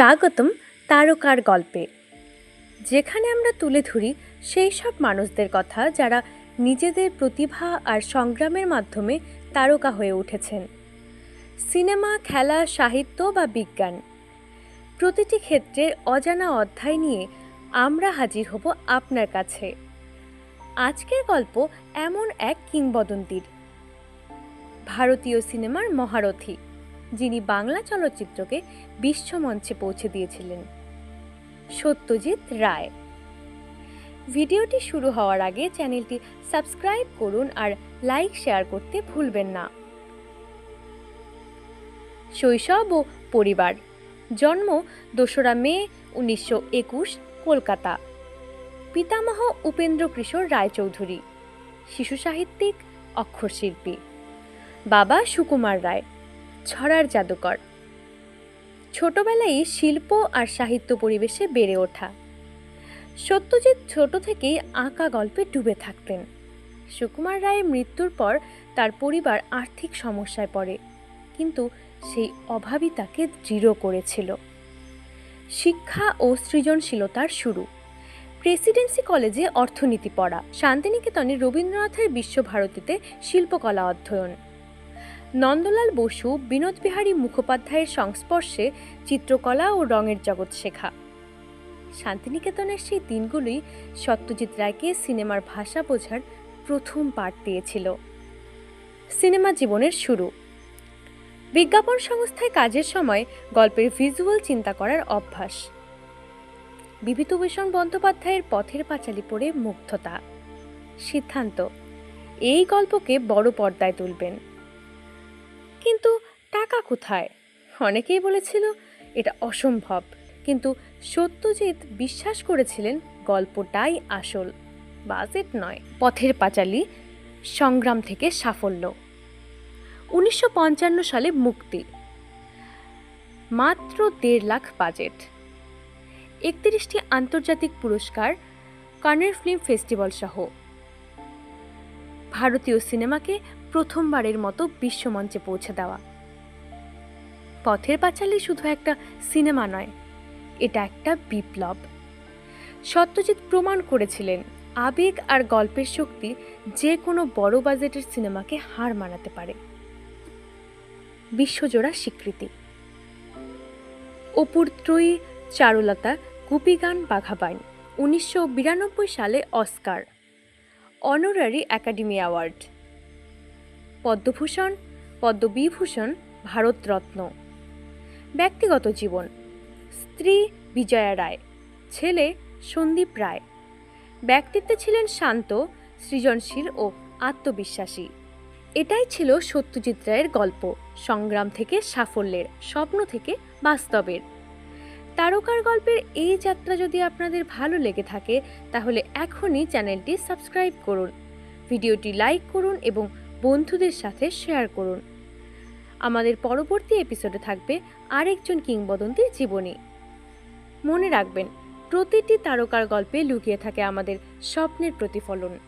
স্বাগতম তারকার গল্পে। যেখানে আমরা তুলে ধরি সেই সব মানুষদের কথা যারা নিজেদের প্রতিভা আর সংগ্রামের মাধ্যমে তারকা হয়ে উঠেছেন। সিনেমা, খেলা, সাহিত্য বা বিজ্ঞান। প্রতিটি ক্ষেত্রের অজানা অধ্যায় নিয়ে আমরা হাজির হব আপনার কাছে। আজকের গল্প এমন এক কিংবদন্তির। ভারতীয় সিনেমার মহারথী। যিনি বাংলা চলচ্চিত্রকে বিশ্বমঞ্চে পৌঁছে দিয়েছিলেন। সত্যজিৎ রায়। ভিডিওটি শুরু হওয়ার আগে চ্যানেলটি সাবস্ক্রাইব করুন আর লাইক, শেয়ার করতে ভুলবেন না। শৈশব ও পরিবার। জন্ম দোসরা মে উনিশশো একুশ, কলকাতা। পিতামহ উপেন্দ্র কিশোর রায়চৌধুরী। শিশু সাহিত্যিক, অক্ষরশিল্পী। বাবা সুকুমার রায়। ছড়ার জাদুকর। ছোটবেলায় শিল্প আর সাহিত্য পরিবেশে বেড়ে ওঠা। সত্যজিৎ ছোট থেকেই আঁকা গল্পে ডুবে থাকতেন। সুকুমার রায়ের মৃত্যুর পর তার পরিবার আর্থিক সমস্যায় পড়ে, কিন্তু সেই অভাবই তাকে দৃঢ় করেছিল। শিক্ষা ও সৃজনশীলতার শুরু। প্রেসিডেন্সি কলেজে অর্থনীতি পড়া, শান্তিনিকেতনে রবীন্দ্রনাথের বিশ্বভারতীতে শিল্পকলা অধ্যয়ন। নন্দলাল বসু বিনোদবিহারী মুখোপাধ্যায়ের সংস্পর্শে চিত্রকলা ও রঙের জগৎ শেখা। শান্তিনিকেতনের সেই দিনগুলোই সত্যজিৎ রায়কে সিনেমার ভাষা বোঝার প্রথম পাঠ দিয়েছিল। সিনেমা জীবনের শুরু। বিজ্ঞাপন সংস্থায় কাজের সময় গল্পের ভিজুয়াল চিন্তা করার অভ্যাস। বিভূতিভূষণ বন্দ্যোপাধ্যায়ের পথের পাঁচালী পড়ে মুগ্ধতা। সিদ্ধান্ত, এই গল্পকে বড় পর্দায় তুলবেন। কিন্তু টাকা কোথায়? অনেকেই বলেছিল, এটা অসম্ভব। কিন্তু সত্যজিৎ বিশ্বাস করেছিলেন, গল্পটাই আসল, বাজেট নয়, পথের পাঁচালী, সংগ্রাম থেকে সাফল্য। উনিশশো পঞ্চান্ন সালে মুক্তি। মাত্র দেড় লাখ বাজেট। একত্রিশটি আন্তর্জাতিক পুরস্কার কানের ফিল্ম ফেস্টিভ্যাল সহ। ভারতীয় সিনেমাকে প্রথমবারের মতো বিশ্বমঞ্চে পৌঁছে দেওয়া। পথের পাঁচালী শুধু একটা সিনেমা নয়, এটা একটা বিপ্লব। সত্যজিৎ প্রমাণ করেছিলেন, আবেগ আর গল্পের শক্তি যে কোনো বড় বাজেটের সিনেমাকে হার মানাতে পারে। বিশ্বজোড়া স্বীকৃতি। অপুর ত্রয়ী চারুলতা গুপিগান বাঘাবাইন উনিশশো বিরানব্বই সালে Oscar, honorary academy award. Padma Bhushan, Padma Vibhushan, Bharat Ratna. ব্যক্তিগত জীবন। স্ত্রী বিজয়া রায়, ছেলে সন্দীপ রায়। ব্যক্তিত্বে ছিলেন শান্ত, সৃজনশীল ও আত্মবিশ্বাসী। এটাই ছিল সত্যজিৎ রায়ের গল্প, সংগ্রাম থেকে সাফল্যের, স্বপ্ন থেকে বাস্তবের। তারকার গল্পের এই যাত্রা যদি আপনাদের ভালো লেগে থাকে, তাহলে এখনই চ্যানেলটি সাবস্ক্রাইব করুন। ভিডিওটি লাইক করুন এবং বন্ধুদের সাথে শেয়ার করুন। আমাদের পরবর্তী এপিসোডে থাকবে আরেকজন কিংবদন্তির জীবনী। মনে রাখবেন, প্রতিটি তারকার গল্পে লুকিয়ে থাকে আমাদের স্বপ্নের প্রতিফলন।